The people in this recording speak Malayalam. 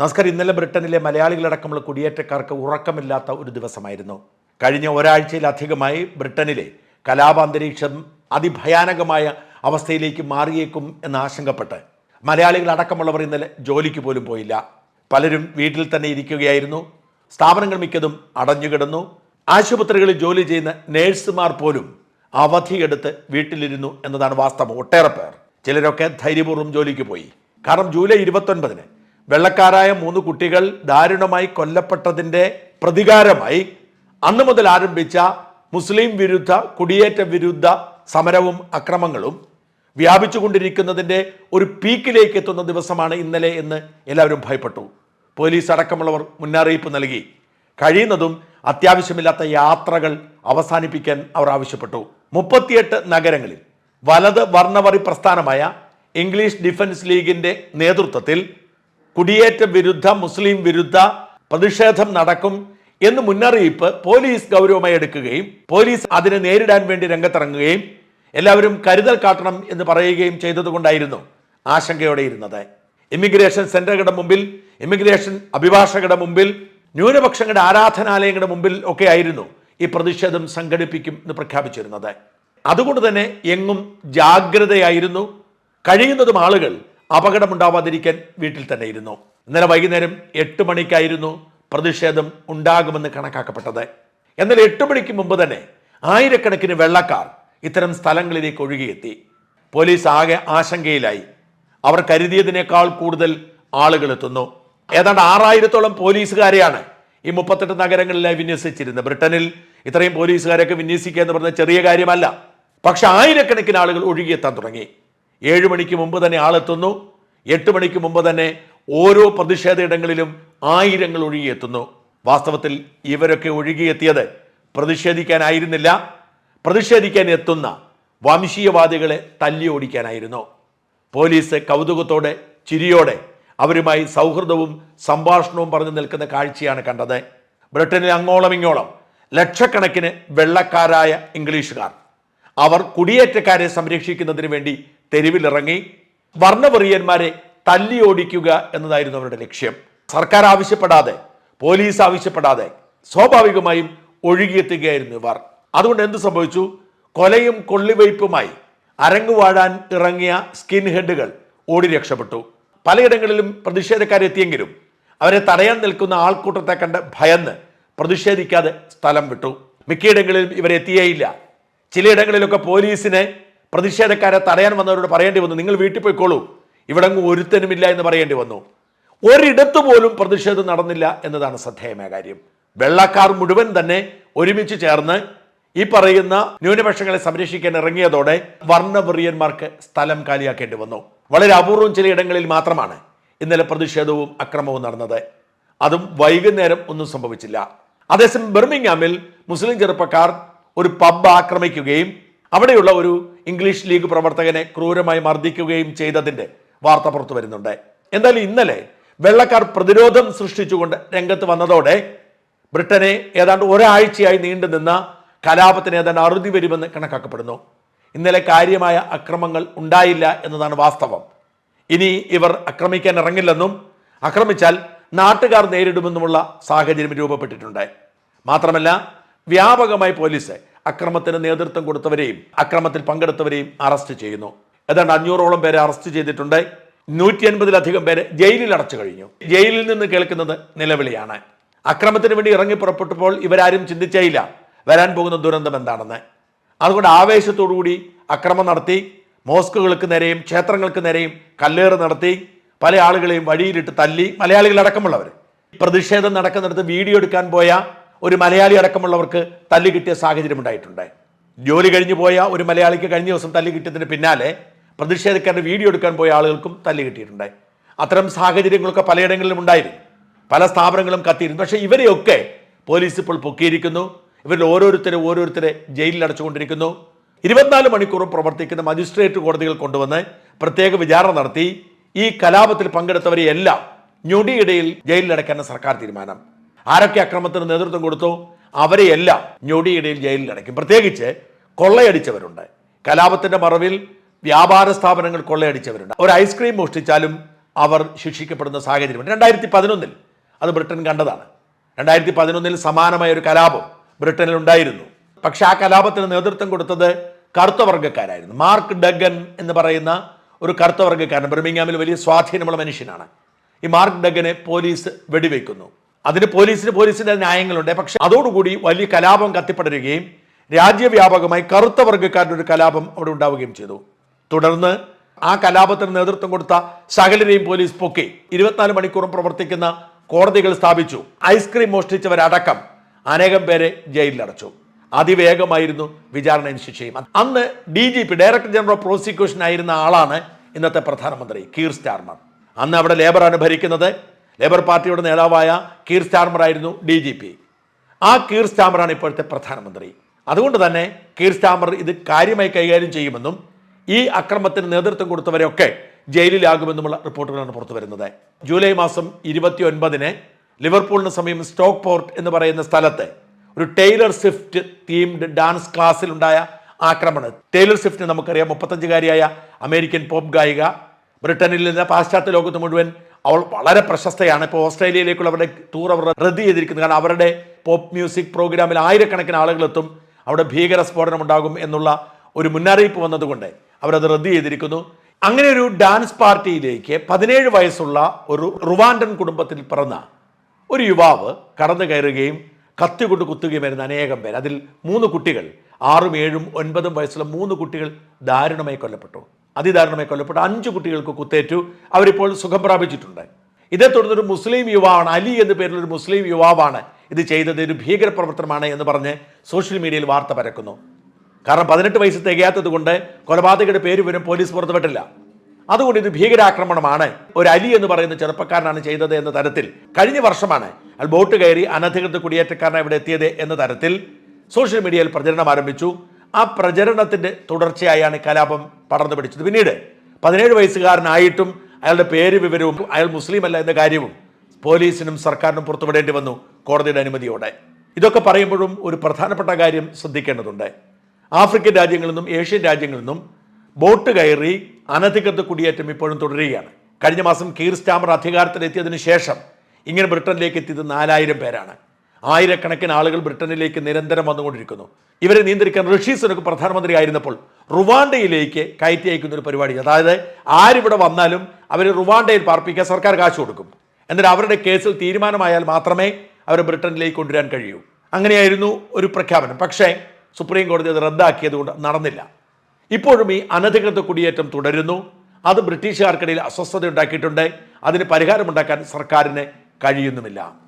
നമസ്കാരം ഇന്നലെ ബ്രിട്ടനിലെ മലയാളികളടക്കമുള്ള കുടിയേറ്റക്കാർക്ക് ഉറക്കമില്ലാത്ത ഒരു ദിവസമായിരുന്നു. കഴിഞ്ഞ ഒരാഴ്ചയിലധികമായി ബ്രിട്ടനിലെ കലാപാന്തരീക്ഷം അതിഭയാനകമായ അവസ്ഥയിലേക്ക് മാറിയേക്കും എന്ന് ആശങ്കപ്പെട്ട് മലയാളികളടക്കമുള്ളവർ ഇന്നലെ ജോലിക്ക് പോലും പോയില്ല. പലരും വീട്ടിൽ തന്നെ ഇരിക്കുകയായിരുന്നു. സ്ഥാപനങ്ങൾ മിക്കതും അടഞ്ഞുകിടന്നു ആശുപത്രികളിൽ ജോലി ചെയ്യുന്ന നേഴ്സുമാർ പോലും അവധിയെടുത്ത് വീട്ടിലിരുന്നു എന്നതാണ് വാസ്തവം. ഒട്ടേറെ പേർ ചിലരൊക്കെ ധൈര്യപൂർവം ജോലിക്ക് പോയി. കാരണം ജൂലൈ ഇരുപത്തൊൻപതിന് വെള്ളക്കാരായ മൂന്ന് കുട്ടികൾ ദാരുണമായി കൊല്ലപ്പെട്ടതിന്റെ പ്രതികാരമായി അന്ന് മുതൽ ആരംഭിച്ച മുസ്ലിം വിരുദ്ധ കുടിയേറ്റ വിരുദ്ധ സമരവും അക്രമങ്ങളും വ്യാപിച്ചുകൊണ്ടിരിക്കുന്നതിന്റെ ഒരു പീക്കിലേക്ക് എത്തുന്ന ദിവസമാണ് ഇന്നലെ എന്ന് എല്ലാവരും ഭയപ്പെട്ടു. പോലീസ് അടക്കമുള്ളവർ മുന്നറിയിപ്പ് നൽകി. കഴിയുന്നതും അത്യാവശ്യമില്ലാത്ത യാത്രകൾ അവസാനിപ്പിക്കാൻ അവർ ആവശ്യപ്പെട്ടു. മുപ്പത്തിയെട്ട് നഗരങ്ങളിൽ വലത് വർണവറി പ്രസ്ഥാനമായ ഇംഗ്ലീഷ് ഡിഫൻസ് ലീഗിന്റെ നേതൃത്വത്തിൽ കുടിയേറ്റ വിരുദ്ധ മുസ്ലിം വിരുദ്ധ പ്രതിഷേധം നടക്കും എന്ന് മുന്നറിയിപ്പ് പോലീസ് ഗൗരവമായി എടുക്കുകയും പോലീസ് അതിനെ നേരിടാൻ വേണ്ടി രംഗത്തിറങ്ങുകയും എല്ലാവരും കരുതൽ കാട്ടണം എന്ന് പറയുകയും ചെയ്തതുകൊണ്ടായിരുന്നു ആശങ്കയോടെ ഇരുന്നത്. ഇമിഗ്രേഷൻ സെന്ററുകളുടെ മുമ്പിൽ ഇമിഗ്രേഷൻ അഭിഭാഷകരുടെ മുമ്പിൽ ന്യൂനപക്ഷങ്ങളുടെ ആരാധനാലയങ്ങളുടെ മുമ്പിൽ ഒക്കെ ആയിരുന്നു ഈ പ്രതിഷേധം സംഘടിപ്പിക്കും എന്ന് പ്രഖ്യാപിച്ചിരുന്നത്. അതുകൊണ്ട് തന്നെ എങ്ങും ജാഗ്രതയായിരുന്നു. കഴിയുന്നതും ആളുകൾ അപകടമുണ്ടാവാതിരിക്കാൻ വീട്ടിൽ തന്നെ ഇരുന്നു. ഇന്നലെ വൈകുന്നേരം എട്ട് മണിക്കായിരുന്നു പ്രതിഷേധം ഉണ്ടാകുമെന്ന് കണക്കാക്കപ്പെട്ടത്. എന്നാൽ എട്ട് മണിക്ക് മുമ്പ് തന്നെ ആയിരക്കണക്കിന് വെള്ളക്കാർ ഇത്തരം സ്ഥലങ്ങളിലേക്ക് ഒഴുകിയെത്തി. പോലീസ് ആകെ ആശങ്കയിലായി. അവർ കരുതിയതിനേക്കാൾ കൂടുതൽ ആളുകൾ എത്തുന്നു. ഏതാണ്ട് ആറായിരത്തോളം പോലീസുകാരെയാണ് ഈ മുപ്പത്തെട്ട് നഗരങ്ങളിലായി വിന്യസിച്ചിരുന്നത്. ബ്രിട്ടനിൽ ഇത്രയും പോലീസുകാരൊക്കെ വിന്യസിക്കുക എന്ന് പറഞ്ഞ ചെറിയ കാര്യമല്ല. പക്ഷെ ആയിരക്കണക്കിന് ആളുകൾ ഒഴുകിയെത്താൻ തുടങ്ങി. ഏഴ് മണിക്ക് മുമ്പ് തന്നെ ആളെത്തുന്നു. എട്ട് മണിക്ക് മുമ്പ് തന്നെ ഓരോ പ്രതിഷേധ ഇടങ്ങളിലും ആയിരങ്ങൾ ഒഴുകിയെത്തുന്നു. വാസ്തവത്തിൽ ഇവരൊക്കെ ഒഴുകിയെത്തിയത് പ്രതിഷേധിക്കാനായിരുന്നില്ല. പ്രതിഷേധിക്കാൻ എത്തുന്ന വംശീയവാദികളെ തല്ലി ഓടിക്കാനായിരുന്നു. പോലീസ് കൗതുകത്തോടെ ചിരിയോടെ അവരുമായി സൗഹൃദവും സംഭാഷണവും പറഞ്ഞു നിൽക്കുന്ന കാഴ്ചയാണ് കണ്ടത്. ബ്രിട്ടനിൽ അങ്ങോളം ഇങ്ങോളം ലക്ഷക്കണക്കിന് വെള്ളക്കാരായ ഇംഗ്ലീഷുകാർ. അവർ കുടിയേറ്റക്കാരെ സംരക്ഷിക്കുന്നതിന് വേണ്ടി തെരുവിലിറങ്ങി വർണവെറിയന്മാരെ തല്ലി ഓടിക്കുക എന്നതായിരുന്നു അവരുടെ ലക്ഷ്യം. സർക്കാർ ആവശ്യപ്പെടാതെ പോലീസ് ആവശ്യപ്പെടാതെ സ്വാഭാവികമായും ഒഴുകിയെത്തുകയായിരുന്നു ഇവർ. അതുകൊണ്ട് എന്ത് സംഭവിച്ചു? കൊലയും കൊള്ളിവയ്പുമായി അരങ്ങുവാഴാൻ ഇറങ്ങിയ സ്കിൻ ഹെഡുകൾ ഓടി രക്ഷപ്പെട്ടു. പലയിടങ്ങളിലും പ്രതിഷേധക്കാരെത്തിയെങ്കിലും അവരെ തടയാൻ നിൽക്കുന്ന ആൾക്കൂട്ടത്തെ കണ്ട് ഭയന്ന് പ്രതിഷേധിക്കാതെ സ്ഥലം വിട്ടു. മിക്കയിടങ്ങളിലും ഇവരെത്തിയേയില്ല ചിലയിടങ്ങളിലൊക്കെ പോലീസിനെ പ്രതിഷേധക്കാരെ തടയാൻ വന്നവരോട് പറയേണ്ടി വന്നു നിങ്ങൾ വീട്ടിൽ പോയിക്കോളൂ. ഇവിടെ അങ്ങ് ഒരുത്തനുമില്ല എന്ന് പറയേണ്ടി വന്നു. ഒരിടത്ത് പോലും പ്രതിഷേധം നടന്നില്ല എന്നതാണ് ശ്രദ്ധേയമായ കാര്യം. വെള്ളക്കാർ മുഴുവൻ തന്നെ ഒരുമിച്ച് ചേർന്ന് ഈ പറയുന്ന ന്യൂനപക്ഷങ്ങളെ സംരക്ഷിക്കാൻ ഇറങ്ങിയതോടെ വർണവെറിയന്മാർക്ക് സ്ഥലം കാലിയാക്കേണ്ടി വന്നു. വളരെ അപൂർവം ചിലയിടങ്ങളിൽ മാത്രമാണ് ഇന്നലെ പ്രതിഷേധവും അക്രമവും നടന്നത്. അതും വൈകുന്നേരം ഒന്നും സംഭവിച്ചില്ല. അതേസമയം ബെർമിംഗാമിൽ മുസ്ലിം ചെറുപ്പക്കാർ ഒരു പബ് ആക്രമിക്കുകയും അവിടെയുള്ള ഒരു ഇംഗ്ലീഷ് ലീഗ് പ്രവർത്തകനെ ക്രൂരമായി മർദ്ദിക്കുകയും ചെയ്തതിന്റെ വാർത്ത പുറത്തു വരുന്നുണ്ട്. എന്തായാലും ഇന്നലെ വെള്ളക്കാർ പ്രതിരോധം സൃഷ്ടിച്ചുകൊണ്ട് രംഗത്ത് വന്നതോടെ ബ്രിട്ടനെ ഏതാണ്ട് ഒരാഴ്ചയായി നീണ്ടുനിന്ന കലാപത്തിന് ഏതാണ്ട് അറുതി വരുമെന്ന് കണക്കാക്കപ്പെടുന്നു. ഇന്നലെ കാര്യമായ അക്രമങ്ങൾ ഉണ്ടായില്ല എന്നതാണ് വാസ്തവം. ഇനി ഇവർ ആക്രമിക്കാൻ ഇറങ്ങില്ലെന്നും ആക്രമിച്ചാൽ നാട്ടുകാർ നേരിടുമെന്നുമുള്ള സാഹചര്യം രൂപപ്പെട്ടിട്ടുണ്ട്. മാത്രമല്ല വ്യാപകമായി പോലീസ് അക്രമത്തിന് നേതൃത്വം കൊടുത്തവരെയും അക്രമത്തിൽ പങ്കെടുത്തവരെയും അറസ്റ്റ് ചെയ്യുന്നു. ഏതാണ്ട് അഞ്ഞൂറോളം പേരെ അറസ്റ്റ് ചെയ്തിട്ടുണ്ട്. നൂറ്റി അൻപതിലധികം പേരെ ജയിലിൽ അടച്ചു കഴിഞ്ഞു. ജയിലിൽ നിന്ന് കേൾക്കുന്നത് നിലവിളിയാണ്. അക്രമത്തിന് വേണ്ടി ഇറങ്ങി പുറപ്പെട്ടപ്പോൾ ഇവരാരും ചിന്തിച്ചേയില്ല വരാൻ പോകുന്ന ദുരന്തം എന്താണെന്ന്. അതുകൊണ്ട് ആവേശത്തോടുകൂടി അക്രമം നടത്തി മോസ്കുകൾക്ക് നേരെയും ക്ഷേത്രങ്ങൾക്ക് നേരെയും കല്ലേറ് നടത്തി പല ആളുകളെയും വഴിയിലിട്ട് തല്ലി മലയാളികളടക്കമുള്ളവർ. പ്രതിഷേധം നടക്കുന്നിടത്ത് വീഡിയോ എടുക്കാൻ പോയ ഒരു മലയാളി അടക്കമുള്ളവർക്ക് തല്ലി കിട്ടിയ സാഹചര്യം ഉണ്ടായിട്ടുണ്ട്. ജോലി കഴിഞ്ഞു പോയ ഒരു മലയാളിക്ക് കഴിഞ്ഞ ദിവസം തല്ലി കിട്ടിയതിന് പിന്നാലെ പ്രതിഷേധക്കാരുടെ വീഡിയോ എടുക്കാൻ പോയ ആളുകൾക്കും തല്ലി കിട്ടിയിട്ടുണ്ട്. അത്തരം സാഹചര്യങ്ങളൊക്കെ പലയിടങ്ങളിലും ഉണ്ടായിരുന്നു. പല സ്ഥാപനങ്ങളും കത്തിയിരുന്നു. പക്ഷേ ഇവരെയൊക്കെ പോലീസ് ഇപ്പോൾ പൊക്കിയിരിക്കുന്നു. ഇവരിൽ ഓരോരുത്തരെ ഓരോരുത്തരെ ജയിലിൽ അടച്ചുകൊണ്ടിരിക്കുന്നു. ഇരുപത്തിനാല് മണിക്കൂറും പ്രവർത്തിക്കുന്ന മജിസ്ട്രേറ്റ് കോടതികൾ കൊണ്ടുവന്ന് പ്രത്യേക വിചാരണ നടത്തി. ഈ കലാപത്തിൽ പങ്കെടുത്തവരെയെല്ലാം ഞൊടിയിടയിൽ ജയിലിലടയ്ക്കാൻ സർക്കാർ തീരുമാനം. ആരൊക്കെ അക്രമത്തിന് നേതൃത്വം കൊടുത്തു? അവരെയെല്ലാം ഞൊടിയിടയിൽ ജയിലിലടയ്ക്കും പ്രത്യേകിച്ച് കൊള്ളയടിച്ചവരുണ്ട്. കലാപത്തിന്റെ മറവിൽ വ്യാപാര സ്ഥാപനങ്ങൾ കൊള്ളയടിച്ചവരുണ്ട്. ഒരു ഐസ്ക്രീം മോഷ്ടിച്ചാലും അവർ ശിക്ഷിക്കപ്പെടുന്ന സാഹചര്യമുണ്ട്. രണ്ടായിരത്തി പതിനൊന്നിൽ അത് ബ്രിട്ടൻ കണ്ടതാണ്. രണ്ടായിരത്തി പതിനൊന്നിൽ സമാനമായ ഒരു കലാപം ബ്രിട്ടനിൽ ഉണ്ടായിരുന്നു. പക്ഷെ ആ കലാപത്തിന് നേതൃത്വം കൊടുത്തത് കറുത്ത വർഗക്കാരായിരുന്നു മാർക്ക് ഡഗൻ എന്ന് പറയുന്ന ഒരു കറുത്ത വർഗക്കാരൻ ബർമിംഗാമിൽ വലിയ സ്വാധീനമുള്ള മനുഷ്യനാണ്. ഈ മാർക്ക് ഡഗനെ പോലീസ് വെടിവെക്കുന്നു. അതിന് പോലീസിന് പോലീസിന്റെ ന്യായങ്ങളുണ്ട്. പക്ഷെ അതോടുകൂടി വലിയ കലാപം കത്തിപ്പടരുകയും രാജ്യവ്യാപകമായി കറുത്ത വർഗക്കാരുടെ ഒരു കലാപം അവിടെ ഉണ്ടാവുകയും ചെയ്തു. തുടർന്ന് ആ കലാപത്തിന് നേതൃത്വം കൊടുത്ത സകലരെയും പോലീസ് പൊക്കി ഇരുപത്തിനാല് മണിക്കൂറും പ്രവർത്തിക്കുന്ന കോടതികൾ സ്ഥാപിച്ചു. ഐസ്ക്രീം മോഷ്ടിച്ചവരടക്കം അനേകം പേരെ ജയിലിലടച്ചു. അതിവേഗമായിരുന്നു വിചാരണയും ശിക്ഷയും. അന്ന് D G P director general prosecution ആയിരുന്ന ആളാണ് ഇന്നത്തെ പ്രധാനമന്ത്രി കീർ സ്റ്റാർമർ. അന്ന് അവിടെ ലേബറാണ് ഭരിക്കുന്നത്. ലേബർ പാർട്ടിയുടെ നേതാവായ കീർ സ്റ്റാർമർ ആയിരുന്നു ഡി ജി പി. ആ കീർ സ്റ്റാമറാണ് ഇപ്പോഴത്തെ പ്രധാനമന്ത്രി. അതുകൊണ്ട് തന്നെ കീർ സ്റ്റാമർ ഇത് കാര്യമായി കൈകാര്യം ചെയ്യുമെന്നും ഈ അക്രമത്തിന് നേതൃത്വം കൊടുത്തവരെയൊക്കെ ജയിലിലാകുമെന്നുമുള്ള റിപ്പോർട്ടുകളാണ് പുറത്തു വരുന്നത്. ജൂലൈ മാസം ഇരുപത്തി ഒൻപതിന് ലിവർപൂളിന് സമീപം സ്റ്റോക്ക് പോർട്ട് എന്ന് പറയുന്ന സ്ഥലത്ത് ഒരു ടൈലർ സ്വിഫ്റ്റ് തീംഡ് ഡാൻസ് ക്ലാസ്സിലുണ്ടായ ആക്രമണം. ടൈലർ സ്വിഫ്റ്റ് നമുക്കറിയാം മുപ്പത്തഞ്ചുകാരിയായ അമേരിക്കൻ പോപ്പ് ഗായിക ബ്രിട്ടനിൽ നിന്ന് പാശ്ചാത്യ ലോകത്ത് മുഴുവൻ അവൾ വളരെ പ്രശസ്തയാണ്. ഇപ്പോൾ ഓസ്ട്രേലിയയിലേക്കുള്ള അവരുടെ ടൂർ അവർ റദ്ദ് ചെയ്തിരിക്കുന്നത് കാരണം അവരുടെ പോപ്പ് മ്യൂസിക് പ്രോഗ്രാമിൽ ആയിരക്കണക്കിന് ആളുകളെത്തും അവിടെ ഭീകര സ്ഫോടനം ഉണ്ടാകും എന്നുള്ള ഒരു മുന്നറിയിപ്പ് വന്നതുകൊണ്ട് അവരത് റദ്ദ് ചെയ്തിരിക്കുന്നു. അങ്ങനെ ഒരു ഡാൻസ് പാർട്ടിയിലേക്ക് പതിനേഴ് വയസ്സുള്ള ഒരു റുവാൻഡൻ കുടുംബത്തിൽ പിറന്ന ഒരു യുവാവ് കടന്നു കയറുകയും കത്തി കൊണ്ട് കുത്തുകയും വരുന്ന അനേകം പേർ. അതിൽ മൂന്ന് കുട്ടികൾ ആറും ഏഴും ഒൻപതും വയസ്സുള്ള മൂന്ന് കുട്ടികൾ ദാരുണമായി കൊല്ലപ്പെട്ടു. അതിദാരുണമായി കൊല്ലപ്പെട്ട അഞ്ച് കുട്ടികൾക്ക് കുത്തേറ്റു. അവരിപ്പോൾ സുഖം പ്രാപിച്ചിട്ടുണ്ട്. ഇതേ തുടർന്ന് ഒരു മുസ്ലിം യുവാവാണ് അലി എന്ന പേരിലൊരു മുസ്ലിം യുവാവാണ് ഇത് ചെയ്തത്. ഒരു ഭീകര പ്രവർത്തനമാണ് എന്ന് പറഞ്ഞ് സോഷ്യൽ മീഡിയയിൽ വാർത്ത പരക്കുന്നു. കാരണം പതിനെട്ട് വയസ്സ് തികയാത്തത് കൊണ്ട് കൊലപാതകയുടെ പേര് വരും പോലീസ് പുറത്തുവിട്ടില്ല. അതുകൊണ്ട് ഇത് ഭീകരാക്രമണമാണ്. ഒരു അലി എന്ന് പറയുന്ന ചെറുപ്പക്കാരനാണ് ചെയ്തത് എന്ന തരത്തിൽ കഴിഞ്ഞ വർഷമാണ് അയാൾ ബോട്ട് കയറി അനധികൃത കുടിയേറ്റക്കാരനെ ഇവിടെ എത്തിയത് എന്ന തരത്തിൽ സോഷ്യൽ മീഡിയയിൽ പ്രചരണം ആരംഭിച്ചു. ആ പ്രചരണത്തിന്റെ തുടർച്ചയായാണ് കലാപം പടർന്നു പിടിച്ചത്. പിന്നീട് പതിനേഴ് വയസ്സുകാരനായിട്ടും അയാളുടെ പേര് വിവരവും അയാൾ മുസ്ലിം അല്ല എന്ന കാര്യവും പോലീസിനും സർക്കാരിനും പുറത്തുവിടേണ്ടി വന്നു കോടതിയുടെ അനുമതിയോടെ. ഇതൊക്കെ പറയുമ്പോഴും ഒരു പ്രധാനപ്പെട്ട കാര്യം ശ്രദ്ധിക്കേണ്ടതുണ്ട്. ആഫ്രിക്കൻ രാജ്യങ്ങളിൽ നിന്നും ഏഷ്യൻ രാജ്യങ്ങളിൽ നിന്നും ബോട്ട് കയറി അനധികൃത കുടിയേറ്റം ഇപ്പോഴും തുടരുകയാണ്. കഴിഞ്ഞ മാസം കീർ സ്റ്റാമർ അധികാരത്തിലെത്തിയതിനു ശേഷം ഇങ്ങനെ ബ്രിട്ടനിലേക്ക് എത്തിയത് നാലായിരം പേരാണ്. ആയിരക്കണക്കിന് ആളുകൾ ബ്രിട്ടനിലേക്ക് നിരന്തരം വന്നുകൊണ്ടിരിക്കുന്നു. ഇവരെ നിയന്ത്രിക്കാൻ ഋഷി സുനക്ക് പ്രധാനമന്ത്രി ആയിരുന്നപ്പോൾ റുവാണ്ടയിലേക്ക് കയറ്റി അയക്കുന്ന ഒരു പരിപാടി. അതായത് ആരിവിടെ വന്നാലും അവർ റുവാണ്ടയിൽ പാർപ്പിക്കാൻ സർക്കാർ കാശ് കൊടുക്കും. എന്നിട്ട് അവരുടെ കേസിൽ തീരുമാനമായാൽ മാത്രമേ അവരെ ബ്രിട്ടനിലേക്ക് കൊണ്ടുവരാൻ കഴിയൂ. അങ്ങനെയായിരുന്നു ഒരു പ്രഖ്യാപനം. പക്ഷേ സുപ്രീം കോടതി അത് റദ്ദാക്കിയത് കൊണ്ട് നടന്നില്ല. ഇപ്പോഴും ഈ അനധികൃത കുടിയേറ്റം തുടരുന്നു. അത് ബ്രിട്ടീഷുകാർക്കിടയിൽ അസ്വസ്ഥത ഉണ്ടാക്കിയിട്ടുണ്ട് അതിന് പരിഹാരമുണ്ടാക്കാൻ സർക്കാരിന് കഴിയുന്നുമില്ല.